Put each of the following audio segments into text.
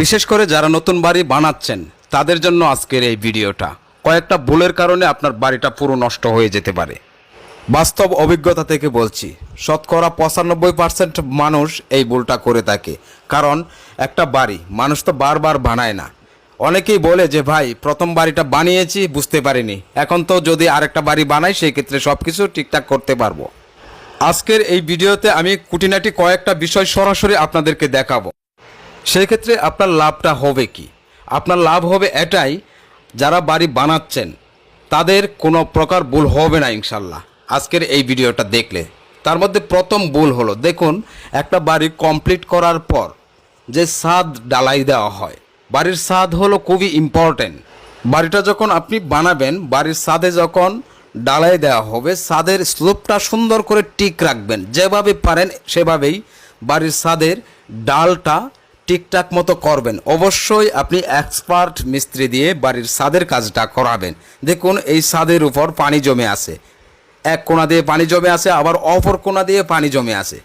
বিশেষ করে যারা নতুন বাড়ি বানাচ্ছেন, তাদের জন্য আজকের এই ভিডিওটা। কয়েকটা ভুলের কারণে আপনার বাড়িটা পুরো নষ্ট হয়ে যেতে পারে। বাস্তব অভিজ্ঞতা থেকে বলছি, শতকরা পঁচানব্বই পার্সেন্ট মানুষ এই ভুলটা করে থাকে। কারণ, একটা বাড়ি মানুষ তো বারবার বানায় না। অনেকেই বলে যে, ভাই, প্রথম বাড়িটা বানিয়েছি, বুঝতে পারিনি। এখন তো যদি আরেকটা বাড়ি বানাই, সেই ক্ষেত্রে সব কিছু ঠিকঠাক করতে পারব। আজকের এই ভিডিওতে আমি কুটিনাটি কয়েকটা বিষয় সরাসরি আপনাদেরকে দেখাবো। সেই ক্ষেত্রে আপনার লাভটা হবে কি? আপনার লাভ হবে এটাই, যারা বাড়ি বানাচ্ছেন, তাদের কোনো প্রকার ভুল হবে না ইনশাল্লাহ। আজকের এই ভিডিওটা দেখলে। তার মধ্যে প্রথম ভুল হলো, দেখুন, একটা বাড়ি কমপ্লিট করার পর যে ছাদ ডালাই দেওয়া হয়, বাড়ির ছাদ হলো খুবই ইম্পর্ট্যান্ট বাড়িটা যখন আপনি বানাবেন, বাড়ির ছাদে যখন ডালাই দেওয়া হবে ছাদের স্লোপটা সুন্দর করে টিক রাখবেন। যেভাবে পারেন, সেভাবেই বাড়ির ছাদের ডালটা ঠিকঠাক মতো করবেন। অবশ্যই আপনি এক্সপার্ট মিস্ত্রি দিয়ে বাড়ির ছাদের কাজটা করাবেন। দেখুন, এই ছাদের উপর পানি জমে আছে। এক কোণা দিয়ে পানি জমে আছে, আবার অপর কোণা দিয়ে পানি জমে আছে।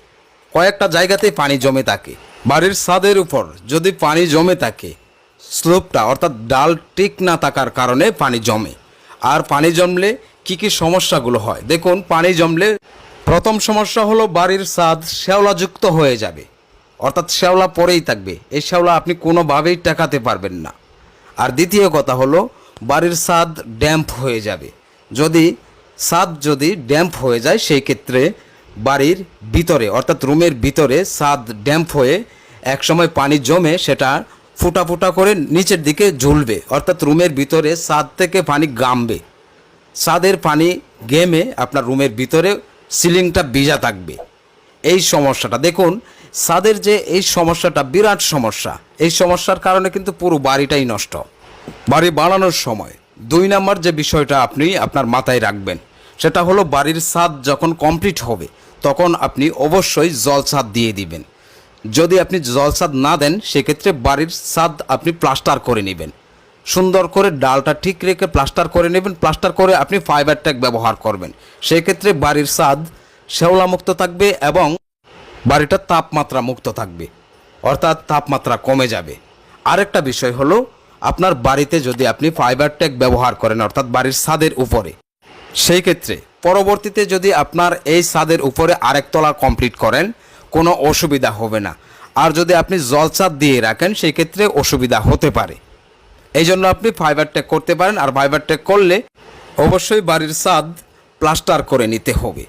কয়েকটা জায়গাতেই পানি জমে থাকে। বাড়ির ছাদের উপর যদি পানি জমে থাকে, স্লোপটা অর্থাৎ ডাল ঠিক না থাকার কারণে পানি জমে। আর পানি জমলে কি কি সমস্যাগুলো হয়? দেখুন, পানি জমলে প্রথম সমস্যা হলো বাড়ির ছাদ শ্যাওলাযুক্ত হয়ে যাবে। অর্থাৎ শ্যাওলা পরেই থাকবে। এই শ্যাওলা আপনি কোনোভাবেই টেকাতে পারবেন না। আর দ্বিতীয় কথা হলো, বাড়ির ছাদ ড্যাম্প হয়ে যাবে। যদি স্বাদ যদি ড্যাম্প হয়ে যায়, সেই ক্ষেত্রে বাড়ির ভিতরে, অর্থাৎ রুমের ভিতরে স্বাদ ড্যাম্প হয়ে একসময় পানি জমে সেটা ফুটা ফুটা করে নিচের দিকে ঝুলবে। অর্থাৎ রুমের ভিতরে স্বাদ থেকে পানি গামবে। স্বাদের পানি গেমে আপনার রুমের ভিতরে সিলিংটা ভিজা থাকবে। এই সমস্যাটা। দেখুন ছাদের যে এই সমস্যাটা বিরাট সমস্যা। এই সমস্যার কারণে কিন্তু পুরো বাড়িটাই নষ্ট। বাড়ি বানানোর সময় দুই নাম্বার যে বিষয়টা আপনি আপনার মাথায় রাখবেন, সেটা হলো বাড়ির ছাদ যখন কমপ্লিট হবে, তখন আপনি অবশ্যই জল ছাদ দিয়ে দিবেন। যদি আপনি জল ছাদ না দেন, সেক্ষেত্রে বাড়ির ছাদ আপনি প্লাস্টার করে নেবেন। সুন্দর করে ডালটা ঠিক রেখে প্লাস্টার করে নেবেন। প্লাস্টার করে আপনি ফাইবার ট্যাগ ব্যবহার করবেন। সেক্ষেত্রে বাড়ির ছাদ শ্যাওলামুক্ত থাকবে এবং বাড়িটা তাপমাত্রা মুক্ত থাকবে। অর্থাৎ তাপমাত্রা কমে যাবে। আরেকটা বিষয় হলো, আপনার বাড়িতে যদি আপনি ফাইবার ট্যাগ ব্যবহার করেন, অর্থাৎ বাড়ির ছাদের উপরে, সেই ক্ষেত্রে পরবর্তীতে যদি আপনার এই ছাদের উপরে আরেক তলা কমপ্লিট করেন, কোনো অসুবিধা হবে না। আর যদি আপনি জল জলচাঁদ দিয়ে রাখেন, সেই ক্ষেত্রে অসুবিধা হতে পারে। এই জন্য আপনি ফাইবার ট্যাগ করতে পারেন। আর ফাইবার ট্যাগ করলে অবশ্যই বাড়ির ছাদ প্লাস্টার করে নিতে হবে।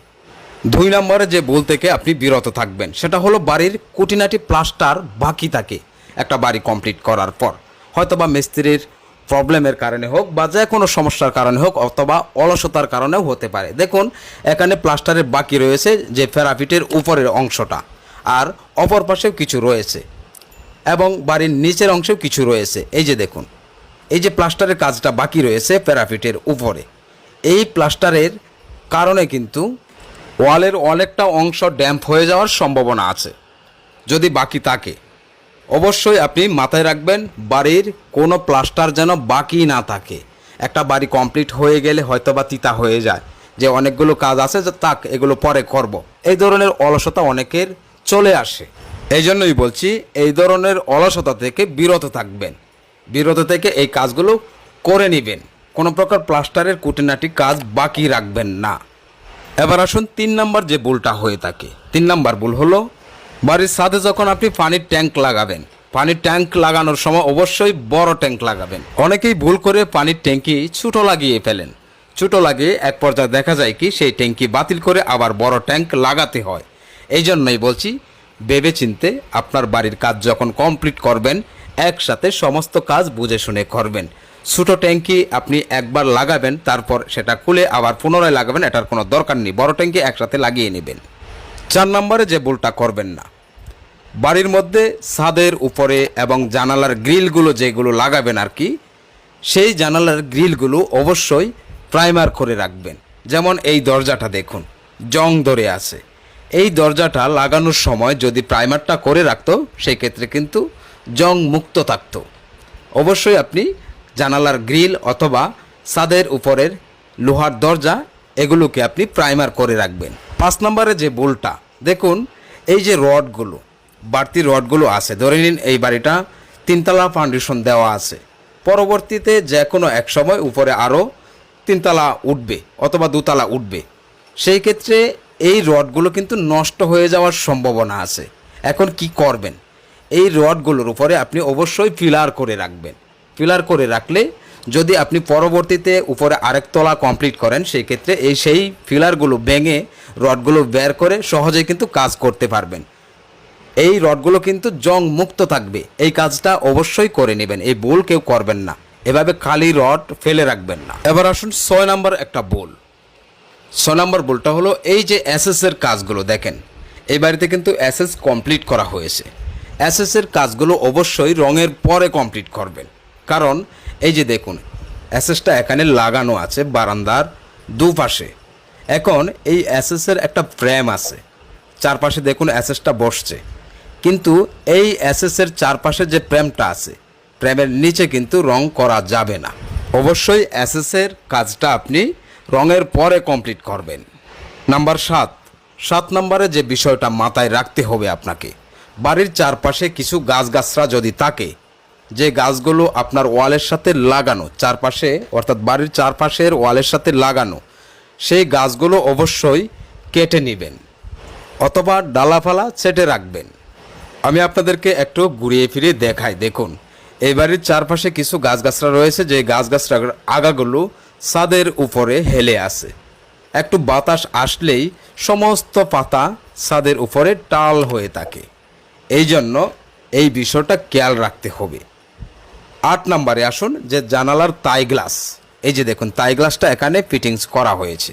দুই নম্বরে যে ভুল থেকে আপনি বিরত থাকবেন, সেটা হলো বাড়ির কুটিনাটি প্লাস্টার বাকি থাকে একটা বাড়ি কমপ্লিট করার পর। হয়তোবা মিস্ত্রির প্রবলেমের কারণে হোক বা যে কোনো সমস্যার কারণে হোক অথবা অলসতার কারণেও হতে পারে। দেখুন, এখানে প্লাস্টারের বাকি রয়েছে যে ফেরাফিটের উপরের অংশটা, আর অপর পাশেও কিছু রয়েছে এবং বাড়ির নিচের অংশেও কিছু রয়েছে। এই যে দেখুন, এই যে প্লাস্টারের কাজটা বাকি রয়েছে প্যারাফিটের উপরে। এই প্লাস্টারের কারণে কিন্তু ওয়ালের অনেকটা অংশ ড্যাম্প হয়ে যাওয়ার সম্ভাবনা আছে, যদি বাকি থাকে। অবশ্যই আপনি মাথায় রাখবেন, বাড়ির কোনো প্লাস্টার যেন বাকি না থাকে। একটা বাড়ি কমপ্লিট হয়ে গেলে হয়তো বা তিতা হয়ে যায়। যে অনেকগুলো কাজ আছে, যে তাক এগুলো পরে করব। এই ধরনের অলসতা অনেকের চলে আসে। এই জন্যই বলছি, এই ধরনের অলসতা থেকে বিরত থাকবেন। বিরত থেকে এই কাজগুলো করে নেবেন। কোনো প্রকার প্লাস্টারের কুটিনাটি কাজ বাকি রাখবেন না। এবার আসুন তিন নাম্বার যে বুলটা হয়ে থাকে। তিন নাম্বার বুল হলো, বাড়ির সাথে যখন আপনি পানির ট্যাঙ্ক লাগাবেন, পানির ট্যাঙ্ক লাগানোর সময় অবশ্যই বড় ট্যাঙ্ক লাগাবেন। অনেকেই ভুল করে পানির ট্যাঙ্কি ছোটো লাগিয়ে ফেলেন। ছোটো লাগিয়ে এক পর্যায়ে দেখা যায় কি, সেই ট্যাঙ্কি বাতিল করে আবার বড় ট্যাঙ্ক লাগাতে হয়। এই জন্যই বলছি ভেবে চিনতে আপনার বাড়ির কাজ যখন কমপ্লিট করবেন, একসাথে সমস্ত কাজ বুঝে শুনে করবেন। ছোটো ট্যাঙ্কি আপনি একবার লাগাবেন, তারপর সেটা খুলে আবার পুনরায় লাগাবেন, এটার কোনো দরকার নেই। বড় ট্যাঙ্কি একসাথে লাগিয়ে নেবেন। চার নম্বরে যে ভুলটা করবেন না, বাড়ির মধ্যে ছাদের উপরে এবং জানালার গ্রিলগুলো যেগুলো লাগাবেন আর কি, সেই জানালার গ্রিলগুলো অবশ্যই প্রাইমার করে রাখবেন। যেমন এই দরজাটা দেখুন, জং ধরে আছে। এই দরজাটা লাগানোর সময় যদি প্রাইমারটা করে রাখতো সেই ক্ষেত্রে কিন্তু জং মুক্ত থাকতো। অবশ্যই আপনি জানালার গ্রিল অথবা ছাদের উপরের লোহার দরজা, এগুলোকে আপনি প্রাইমার করে রাখবেন। পাঁচ নম্বরে যে বোলটা, দেখুন, এই যে রডগুলো, বাড়তি রডগুলো আছে। ধরে নিন, এই বাড়িটা তিনতলা ফাউন্ডেশন দেওয়া আছে। পরবর্তীতে যে কোনো এক সময় উপরে আরও তিনতলা উঠবে অথবা দুতলা উঠবে। সেই ক্ষেত্রে এই রডগুলো কিন্তু নষ্ট হয়ে যাওয়ার সম্ভাবনা আছে। এখন কি করবেন? এই রডগুলোর উপরে আপনি অবশ্যই ফিলার করে রাখবেন। ফিলার করে রাখলে যদি আপনি পরবর্তীতে উপরে আরেক তলা কমপ্লিট করেন, সেই ক্ষেত্রে এই সেই ফিলারগুলো ভেঙে রডগুলো বের করে সহজেই কিন্তু কাজ করতে পারবেন। এই রডগুলো কিন্তু জং মুক্ত থাকবে। এই কাজটা অবশ্যই করে নেবেন। এই বোল কেউ করবেন না। এভাবে খালি রড ফেলে রাখবেন না। এবার আসুন ছয় নাম্বার একটা বোল ছয় নাম্বার বোলটা হলো এই যে এসএস এর কাজগুলো, দেখেন। এই বাড়িতে কিন্তু এসএস কমপ্লিট করা হয়েছে। এসএস এর কাজগুলো অবশ্যই রঙের পরে কমপ্লিট করবেন। কারণ, এই যে দেখুন, অ্যাসেসটা এখানে লাগানো আছে বারান্দার দুপাশে। এখন এই অ্যাসেসের একটা ফ্রেম আছে, চারপাশে দেখুন অ্যাসেসটা বসছে। কিন্তু এই অ্যাসেসের চারপাশে যে প্রেমটা আছে প্রেমের নিচে কিন্তু রং করা যাবে না। অবশ্যই অ্যাসেসের কাজটা আপনি রঙের পরে কমপ্লিট করবেন। নাম্বার সাত সাত নম্বরে যে বিষয়টা মাথায় রাখতে হবে আপনাকে, বাড়ির চারপাশে কিছু গাছগাছরা যদি থাকে যে গাছগুলো আপনার ওয়ালের সাথে লাগানো, চারপাশে, অর্থাৎ বাড়ির চারপাশের ওয়ালের সাথে লাগানো, সেই গাছগুলো অবশ্যই কেটে নেবেন অথবা ডালাফালা ছেটে রাখবেন। আমি আপনাদেরকে একটু ঘুরিয়ে ফিরিয়ে দেখাই, দেখুন। এই বাড়ির চারপাশে কিছু গাছগাছরা রয়েছে, যে গাছগাছরা আগাগুলো ছাদের উপরে হেলে আছে। একটু বাতাস আসলেই সমস্ত পাতা ছাদের উপরে টাল হয়ে থাকে। এই জন্য এই বিষয়টা খেয়াল রাখতে হবে। আট নম্বরে আসুন, যে জানালার তাই গ্লাস এই যে দেখুন তাই গ্লাসটা এখানে ফিটিংস করা হয়েছে।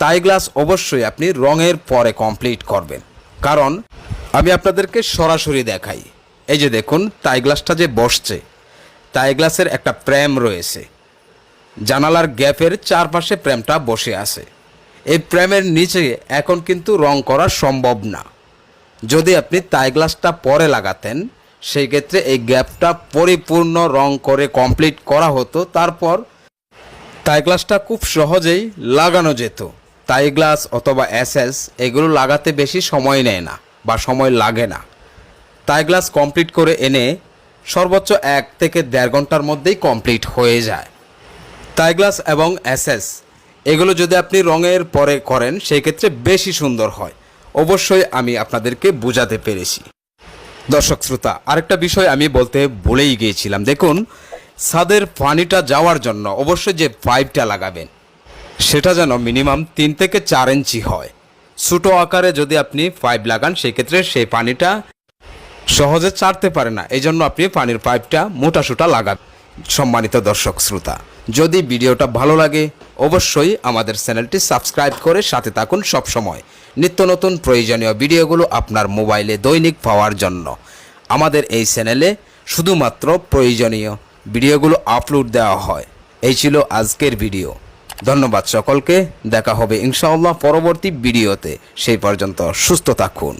তাই গ্লাস অবশ্যই আপনি রঙের পরে কমপ্লিট করবেন। কারণ আমি আপনাদেরকে সরাসরি দেখাই। এই যে দেখুন তাই গ্লাসটা যে বসছে তাই গ্লাসের একটা প্রেম রয়েছে। জানালার গ্যাপের চারপাশে প্রেমটা বসে আছে। এই প্রেমের নিচে এখন কিন্তু রং করা সম্ভব না। যদি আপনি তাই গ্লাসটা পরে লাগাতেন সেই ক্ষেত্রে এই গ্যাপটা পরিপূর্ণ রং করে কমপ্লিট করা হতো। তারপর তাই গ্লাসটা খুব সহজেই লাগানো যেত। তাই গ্লাস অথবা এসএস এগুলো লাগাতে বেশি সময় নেয় না বা সময় লাগে না। তাই গ্লাস কমপ্লিট করে এনে সর্বোচ্চ এক থেকে দেড় ঘণ্টার মধ্যেই কমপ্লিট হয়ে যায়। তাই গ্লাস এবং এসএস এগুলো যদি আপনি রঙের পরে করেন, সেই ক্ষেত্রে বেশি সুন্দর হয়। অবশ্যই আমি আপনাদেরকে বোঝাতে পেরেছি। দর্শক শ্রোতা, আরেকটা বিষয় আমি বলতে ভুলেই গিয়েছিলাম। দেখুন, ছাদের পানিটা যাওয়ার জন্য অবশ্যই যে পাইপটা লাগাবেন, সেটা যেন মিনিমাম তিন থেকে চার ইঞ্চি হয়। ছোটো আকারে যদি আপনি পাইপ লাগান, সেক্ষেত্রে সেই পানিটা সহজে ছাড়তে পারে না। এই জন্য আপনি পানির পাইপটা মোটা সোটা লাগান, সম্মানিত দর্শক শ্রোতা। যদি ভিডিওটা ভালো লাগে, অবশ্যই আমাদের চ্যানেলটি সাবস্ক্রাইব করে সাথে থাকুন সব সময় নিত্য নতুন প্রয়োজনীয় ভিডিওগুলো আপনার মোবাইলে দৈনিক পাওয়ার জন্য। আমাদের এই চ্যানেলে শুধুমাত্র প্রয়োজনীয় ভিডিওগুলো আপলোড দেওয়া হয়। এই ছিল আজকের ভিডিও। ধন্যবাদ সকলকে। দেখা হবে ইনশাআল্লাহ পরবর্তী ভিডিওতে। সেই পর্যন্ত সুস্থ থাকুন।